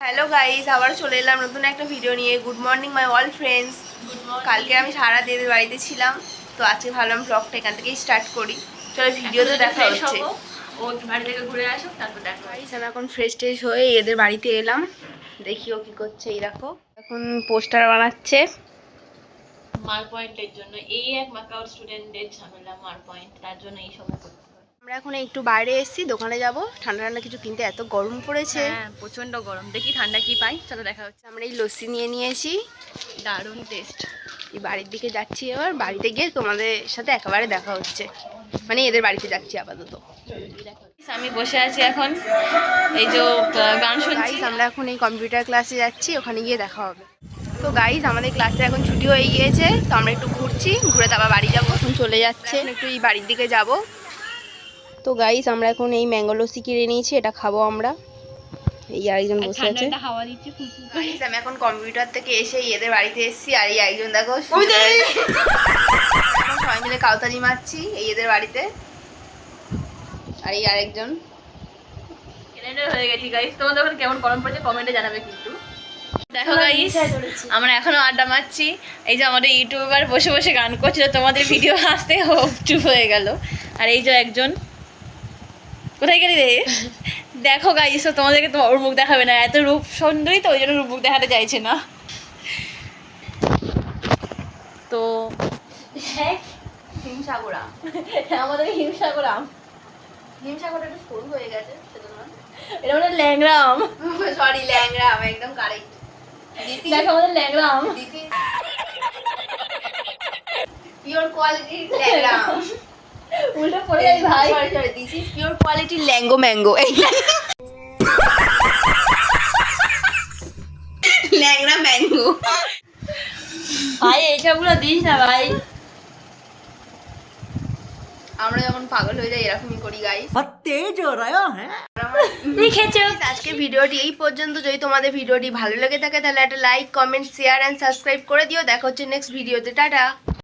Hello guys আবার চলে এলাম নতুন একটা ভিডিও নিয়ে। Good morning my all friends কালকে আমি সারা দিনের বাড়িতে ছিলাম তো আজকে ভাবলাম ব্লগটা এখান থেকেই স্টার্ট করি। চলো ভিডিওতে দেখা হচ্ছে। ও বাড়ি থেকে ঘুরে আসুক তারপর দেখা আমি এখন ফ্রেশ ট্রেশ হয়ে এদের বাড়িতে এলাম। দেখি ও কি করছে এই দেখো। এখন পোস্টার বানাচ্ছে। মার পয়েন্টের জন্য এই এক মাকাও স্টুডেন্টদের ঝামেলা মার পয়েন্ট তার জন্য এই সব করতে আমরা এখন একটু বাইরে এসেছি দোকানে যাব। ঠান্ডা ঠান্ডা কিছু কিনতে এত গরম পড়েছে। হ্যাঁ প্রচণ্ড গরম। দেখি ঠান্ডা কি পাই। চলো দেখা হচ্ছে। আমরা এই লস্যি নিয়ে নিয়েছি। দারুণ টেস্ট এই বাড়ির দিকে যাচ্ছি এবার। বাড়িতে গিয়ে তোমাদের সাথে একেবারে দেখা হচ্ছে। মানে এদের বাড়িতে যাচ্ছি আপাতত। আমি বসে আছি এখন। এই যে গান শুনছি। আমরা এখন এই কম্পিউটার ক্লাসে যাচ্ছি। ওখানে গিয়ে দেখা হবে। তো গাইজ আমাদের ক্লাসে এখন ছুটি হয়ে গিয়েছে। তো আমরা একটু ঘুরছি। ঘুরে তারপর বাড়ি যাব। এখন চলে যাচ্ছে। একটু এই বাড়ির দিকে যাব। তো গাইজ আমরা এখন এই ম্যাঙ্গো লস্যি কিনে নিয়েছি এটা খাব আমরা। এই আরেকজন বসে আছে। হাওয়া দিচ্ছে ফুলফুল আমি এখন কম্পিউটার থেকে এসে এদের বাড়িতে এসেছি আর এই একজন দেখো সবাই মিলে কাউতালি মারছি এই এদের বাড়িতে। আর এই আরেকজন। হয়ে গেছি গাইস তোমাদের ওখানে কেমন গরম পড়েছে কমেন্টে জানাবে কিন্তু। দেখো গাইস আমরা এখনও আড্ডা মারছি। এই যে আমাদের ইউটিউবার বসে বসে গান করছিল তোমাদের ভিডিও আসতে হোক চুপ হয়ে গেল। আর এই যে একজন। কোথায় গেলি রে? দেখো গাইস তো তোমাদেরকে তো ওর মুখ দেখাবে না এত রূপ সুন্দরী তো ওই জন্য ওর মুখ দেখাতে চাইছে না। তো হিমসাগরা আমাদের হিংসা করাম হিমসাগরটা একটু সরু হয়ে গেছে সেজন্য। এটা মানে ল্যাংরাম সরি ল্যাংরা আমি একদম কারেক্ট দেখো আমাদের ল্যাংরাম পিওর কোয়ালিটির ল্যাংরা উল্টো পড়ে যাই ভাই। This is pure quality Langra mango. Langra mango. ভাই এইসবগুলো দিস না ভাই। আমরা যখন পাগল হয়ে যাই এরকমই করি গাই হ্যাঁ আজকে ভিডিওটি এই পর্যন্ত। যদি তোমাদের ভিডিওটি ভালো লেগে থাকে তাহলে একটা like comment share and subscribe করে দিও। দেখা হচ্ছে নেক্সট ভিডিওতে টাটা।